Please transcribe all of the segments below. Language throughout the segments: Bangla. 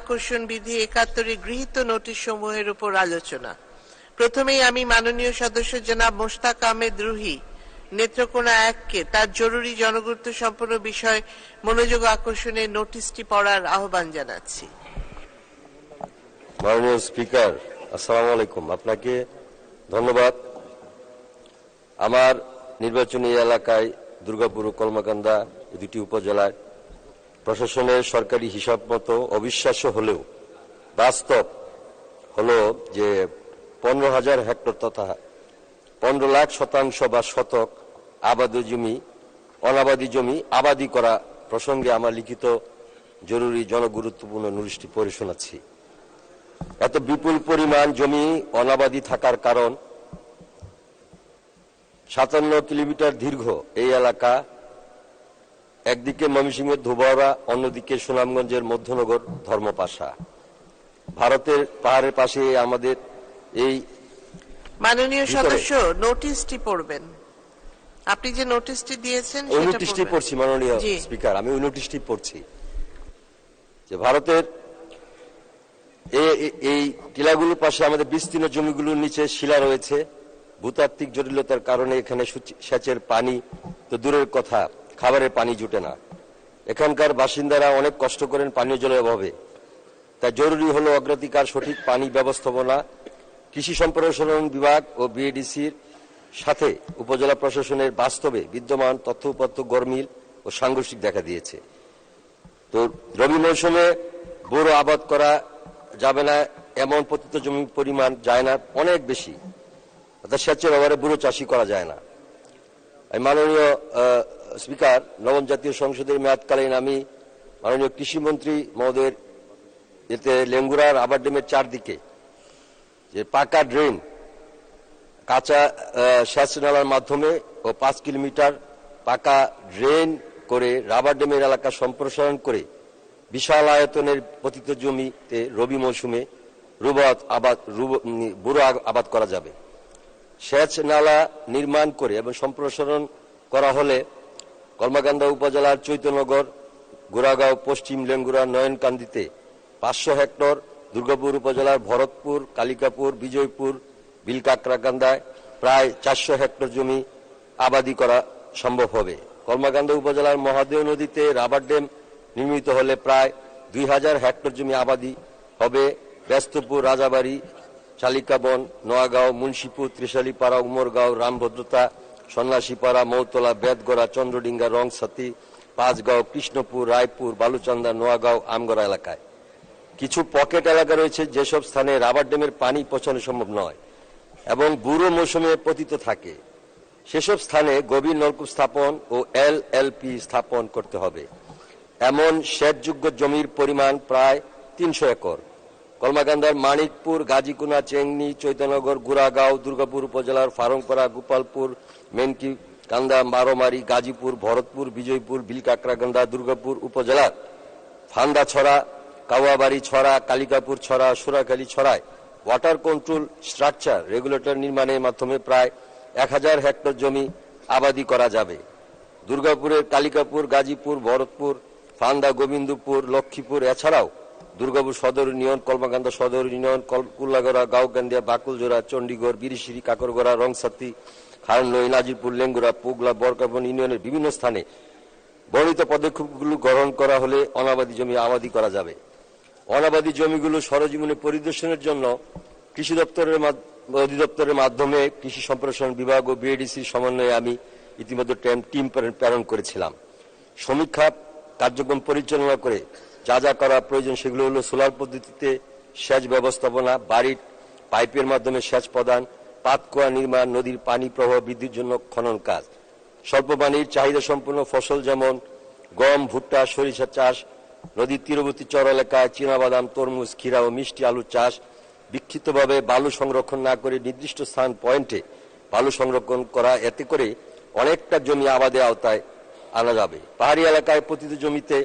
আকর্ষণ বিধি একাত্তরে গৃহীত নোটিশ সমূহের উপর আলোচনা। প্রথমেই আমি মাননীয় সদস্য জনাব মোশতাক আহমেদ রুহি, নেত্রকোনা এককে, তার জরুরি জনগুরুত্ব সম্পন্ন বিষয় মনোযোগ আকর্ষণের নোটিশটি পড়ার আহ্বান জানাচ্ছি। মাননীয় স্পিকার, আসসালামু আলাইকুম। আপনাকে ধন্যবাদ। আমার নির্বাচনী এলাকায় দুর্গাপুর কলমাকান্দা, দুটি উপজেলায় প্রশাসনের সরকারি হিসাব মতো অবিশ্বাস্য হলেও বাস্তব হলো যে পনেরো হাজার হেক্টর তথা পনেরো লাখ শতাংশ বা শতক আবাদ জমি, অনাবাদী জমি আবাদি করা প্রসঙ্গে আমার লিখিত জরুরি জনগুরুত্বপূর্ণ নোটিশটি পড়ে শোনাচ্ছি এত বিপুল পরিমাণ জমি অনাবাদি থাকার কারণ সাতান্ন কিলোমিটার দীর্ঘ এই এলাকা একদিকে ময়মনসিংহের ধুবাওড়া অন্যদিকে সুনামগঞ্জের মধ্যনগর ধর্মপাশা। ভারতের পাহাড়ের পাশে আমাদের এই মাননীয় সদস্য নোটিশটি পড়বেন। আপনি যে নোটিশটি দিয়েছেন ওই সেটা নোটিশটি পড়ছি মাননীয় স্পিকার আমি ওই নোটিশটি পড়ছি। যে ভারতের এ- এ- এই টিলাগুলোর পাশে আমাদের বিস্তীর্ণ জমিগুলোর নিচে শিলা রয়েছে। ভূতাত্ত্বিক জটিলতার কারণে এখানে সেচের পানি তো দূরের কথা। খাবারের পানি জুটে না। এখানকার বাসিন্দারা অনেক কষ্ট করেন পানীয় জলের অভাবে। তাই জরুরি হলো অগ্রাধিকার, সঠিক পানি ব্যবস্থাপনা, কৃষি সম্প্রসারণ বিভাগ ও বিএডিসির সাথে উপজেলা প্রশাসনের বাস্তবে বিদ্যমান তথ্য উপাত্ত গরমিল ও সাংঘর্ষিক দেখা দিয়েছে। তো রবি মৌসুমে বোরো আবাদ করা যাবে না, এমন পতিত জমির পরিমাণ যায় না, অনেক বেশি। অর্থাৎ সেচের অভাবে বুড়ো চাষি করা যায় না। মাননীয় স্পিকার, নবম জাতীয় সংসদের মেয়াদকালীন আমি মাননীয় কৃষিমন্ত্রী মহোদয়ের এতে লেঙ্গুরার আবার ড্যামের চারদিকে, যে পাকা ড্রেন, কাঁচা সেচ নালার মাধ্যমে ও পাঁচ কিলোমিটার পাকা ড্রেন করে রাবার ড্যামের এলাকা সম্প্রসারণ করে বিশাল আয়তনের পতিত জমিতে রবি মৌসুমে রুবাত আবাদ বুড়ো আবাদ করা যাবে। সেচ নালা নির্মাণ করে এবং সম্প্রসারণ করা হলে কলমাকান্দা উপজেলার চৈতন্যগর গোড়াগাঁও পশ্চিম লেঙ্গুরা নয়নকান্দিতে পাঁচশো হেক্টর, দুর্গাপুর উপজেলার ভরতপুর, কালিকাপুর, বিজয়পুর, বিলকাকরাকান্দায় প্রায় চারশো হেক্টর জমি আবাদি করা সম্ভব হবে। কলমাকান্দা উপজেলার মহাদেও নদীতে রাবার ড্যাম নির্মিত হলে প্রায় দুই হাজার হেক্টর জমি আবাদি হবে। ব্যস্তপুর, রাজাবাড়ি, চালিকাবন, নোয়াগাঁও, মুন্সিপুর, ত্রিশালীপাড়া, উমরগাঁও, রামভদ্রতা সন্ন্যাসীপাড়া মৌতলা বেদগড়া চন্দ্রডিঙ্গা, রংসাতি, পাঁচগাঁও, কৃষ্ণপুর, রায়পুর, বালুচন্দা, নোয়াগাঁও, আমগড়া এলাকায়। কিছু পকেট এলাকা রয়েছে যেসব স্থানে রাবার ড্যামের পানি পৌঁছানো সম্ভব নয় এবং বুড়ো মৌসুমে পতিত থাকে। সেসব স্থানে গভীর নলকূপ স্থাপন ও এল এলপি স্থাপন করতে হবে। এমন সেচযোগ্য জমির পরিমাণ প্রায় তিনশো একর। কলমাকান্দার মানিকপুর, গাজীকুনা, চেংনি চৈতন্যগর গুড়াগাঁও, দুর্গাপুর উপজেলার ফারংপাড়া, গোপালপুর, মেনকি, কান্দা, মারোমারি, গাজীপুর, ভরতপুর, বিজয়পুর, বিলকাকড়াকান্দা, দুর্গাপুর উপজেলার ফান্দা ছড়া কাওয়াবাড়ি ছড়া, কালিকাপুর ছড়া, সুরাখালী ছড়ায় ওয়াটার কন্ট্রোল স্ট্রাকচার রেগুলেটর নির্মাণের মাধ্যমে প্রায় এক হাজার হেক্টর জমি আবাদি করা যাবে। দুর্গাপুরের কালিকাপুর, গাজীপুর, ভরতপুর, ফান্দা, গোবিন্দপুর, লক্ষ্মীপুর, এছাড়াও দুর্গাপুর সদর ইউনিয়ন, কলমাকান্দা সদর ইউনিয়ন, কল- কুল্লাগড়া গাঁওকান্দিয়া বাকুলজোড়া, চণ্ডীগড়, বিরিশিরি, কাকরগড়া, রংসাতি খারনই নাজিরপুর লেঙ্গুরা পুগলা বরকাবন ইউনিয়নের বিভিন্ন স্থানে বর্ণিত পদক্ষেপগুলো গ্রহণ করা হলে অনাবাদী জমি আবাদি করা যাবে। অনাবাদী জমিগুলো সরজীবনে পরিদর্শনের জন্য কৃষি দপ্তরের অধিদপ্তরের মাধ্যমে কৃষি সম্প্রসারণ বিভাগ ও বিএডিসির সমন্বয়ে আমি ইতিমধ্যে টিম প্রেরণ করেছিলাম। সমীক্ষা কার্যক্রম পরিচালনা করে যা যা করা প্রয়োজন সেগুলো হলো সোলার পদ্ধতিতে সেচ ব্যবস্থাপনা, বাড়ির পাইপের মাধ্যমে সেচ প্রদান পাতকুয়া নির্মাণ, নদীর পানি প্রবাহ বৃদ্ধির জন্য খনন কাজ। স্বল্প পানির চাহিদা সম্পন্ন ফসল যেমন গম, ভুট্টা সরিষা চাষ, নদীর তীরবর্তী চর এলাকায় চীনাবাদাম, তরমুজ, ক্ষীরা ও মিষ্টি আলু চাষ, বিক্ষিপ্তভাবে বালু সংরক্ষণ না করে নির্দিষ্ট স্থান পয়েন্টে বালু সংরক্ষণ করা, এতে করে অনেকটা জমি আবাদের আওতায় আনা যাবে। পাহাড়ি এলাকায় প্রতিটি জমিতে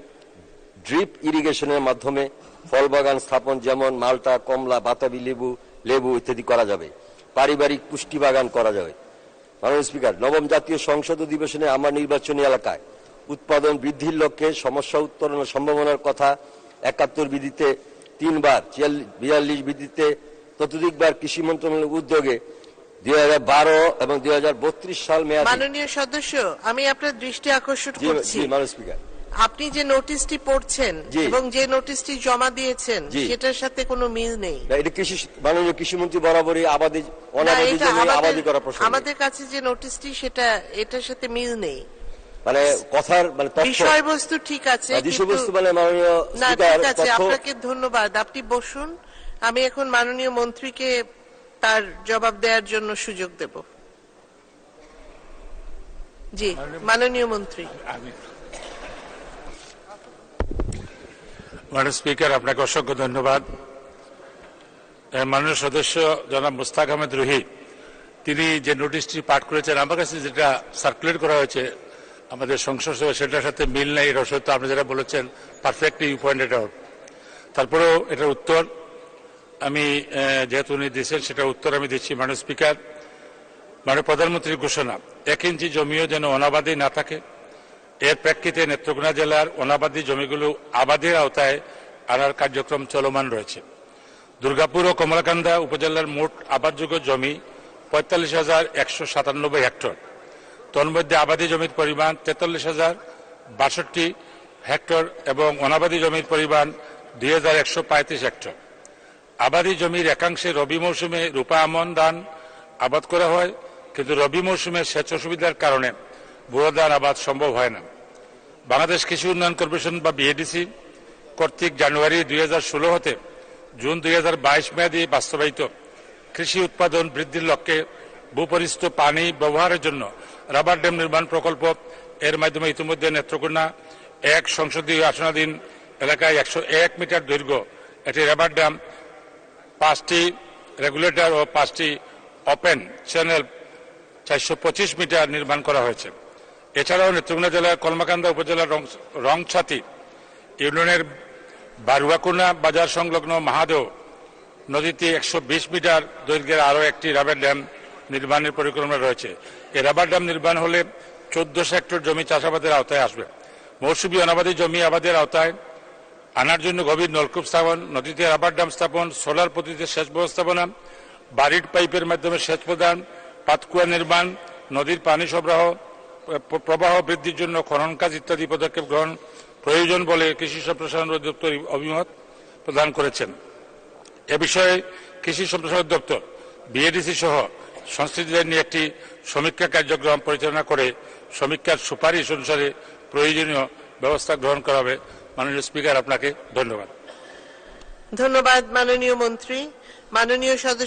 ড্রিপ ইরিগেশনের মাধ্যমে ফল বাগান স্থাপন যেমন মালটা কমলা বাতাবি লেবু লেবু ইত্যাদি করা যাবে। পারিবারিক পুষ্টি বাগান করা যাবে। মাননীয় স্পিকার নবম জাতীয় সংসদ অধিবেশনে আমার নির্বাচনী এলাকায় উৎপাদন বৃদ্ধির লক্ষ্যে সমস্যা উত্তরণের সম্ভাবনার কথা একাত্তর বিধিতে তিনবার বিয়াল্লিশ বিধিতে ততোধিকবার কৃষি মন্ত্রণালয়ের উদ্যোগে দুই হাজার বারো এবং দুই হাজার বত্রিশ সাল মেয়াদী মাননীয় সদস্য আমি আপনার দৃষ্টি আকর্ষণ করছি। মাননীয় স্পিকার। আপনি যে নোটিশটি পড়ছেন জি। এবং যে নোটিশটি জমা দিয়েছেন জি। সেটার সাথে কোনো মিল নেই। না, এটা কৃষি মাননীয় কৃষিমন্ত্রী বরাবরই আবাদি না, অনাবাদি এটা জমি আমাদের- আবাদি করা প্রসঙ্গ আমাদের কাছে যে নোটিশটি সেটা এটার সাথে মিল নেই। মানে কথার মানে তথ্য। বিষয়বস্তু ঠিক আছে বা কিন্তু- বিষয়বস্তু মানে মাননীয় না স্পিকার ঠিক আছে তথ্য আপনাকে ধন্যবাদ। আপনি বসুন আমি এখন মাননীয় মন্ত্রীকে তার জবাব দেওয়ার জন্য সুযোগ দেব। জি মাননীয় মন্ত্রী। আমি মাননীয় স্পিকার, আপনাকে অসংখ্য ধন্যবাদ। মাননীয় সদস্য জনাব মুস্তাক আহমেদ রুহি, তিনি যে নোটিশটি পাঠ করেছেন, আমার কাছে যেটা সার্কুলেট করা হয়েছে, আমাদের সংসদ সভা, সেটার সাথে মিল নেই সত্য আপনি যেটা বলেছেন পারফেক্টলি পয়েন্টেড আউট তারপরেও এটার উত্তর, আমি যেহেতু উনি দিয়েছেন সেটার উত্তর আমি দিচ্ছি, মাননীয় স্পিকার। মাননীয় প্রধানমন্ত্রীর ঘোষণা, এক ইঞ্চি জমিও যেন অনাবাদি না থাকে এর প্রেক্ষিতে নেত্রকোনা জেলার অনাবাদী জমিগুলো আবাদের আওতায় আনার কার্যক্রম চলমান রয়েছে। দুর্গাপুর ও কমলাকান্দা উপজেলার মোট আবাদযোগ্য জমি পঁয়তাল্লিশ হাজার একশো সাতানব্বই হেক্টর। তন্মধ্যে আবাদি জমির পরিমাণ তেতাল্লিশ হাজার বাষট্টি হেক্টর এবং অনাবাদি জমির পরিমাণ দুই হাজার একশো পঁয়ত্রিশ হেক্টর। আবাদি জমির একাংশে রবি মৌসুমে রূপা আমন ধান আবাদ করা হয়, কিন্তু রবি মৌসুমে সেচ অসুবিধার কারণে বুড়ো আবাদ সম্ভব হয় না। বাংলাদেশ কৃষি উন্নয়ন কর্পোরেশন বা বিএডিসি কর্তৃক জানুয়ারি দুই হাজার ষোলো হতে জুন দুই হাজার বাইশ মেয়াদী বাস্তবায়িত কৃষি উৎপাদন বৃদ্ধির লক্ষ্যে ভূপরিস্থ পানি ব্যবহারের জন্য রাবার ড্যাম নির্মাণ প্রকল্প এর মাধ্যমে ইতিমধ্যে নেত্রকোনা এক সংসদীয় আসনাধীন এলাকায় একশো এক মিটার দৈর্ঘ্য একটি রাবার ড্যাম, পাঁচটি রেগুলেটর ও পাঁচটি ওপেন চ্যানেল চারশো পঁচিশ মিটার নির্মাণ করা হয়েছে। এছাড়াও নেত্রকোনা জেলার কলমাকান্দা উপজেলার রংছাতি, ইউনিয়নের বারুয়াকুনা বাজার সংলগ্ন মাহাদেও নদীতে একশো বিশ মিটার দৈর্ঘ্যের আরও একটি রাবার ড্যাম নির্মাণের পরিকল্পনা রয়েছে। এই রাবার ড্যাম নির্মাণ হলে চোদ্দশো হেক্টর জমি চাষাবাদের আওতায় আসবে। মৌসুমী অনাবাদী জমি আবাদের আওতায় আনার জন্য গভীর নলকূপ স্থাপন, নদীতে রাবার ড্যাম স্থাপন, সোলার পদ্ধতিতে সেচ ব্যবস্থাপনা বাড়ির পাইপের মাধ্যমে সেচ প্রদান, পাতকুয়া নির্মাণ, নদীর পানি সরবরাহ প্রবাহ বৃদ্ধির জন্য খনন কাজ ইত্যাদি পদক্ষেপ গ্রহণ প্রয়োজন বলে কৃষি সম্প্রসারণ অধিদপ্তর অভিমত প্রদান করেছেন। এ বিষয়ে কৃষি সম্প্রসারণ দপ্তর বিএডিসি সহ সংশ্লিষ্টদের নিয়ে একটি সমীক্ষা কার্যক্রম পরিচালনা করে সমীক্ষার সুপারিশ অনুসারে প্রয়োজনীয় ব্যবস্থা গ্রহণ করা হবে। মাননীয় স্পিকার, আপনাকে ধন্যবাদ। ধন্যবাদ মাননীয় মন্ত্রী। মাননীয় সদস্য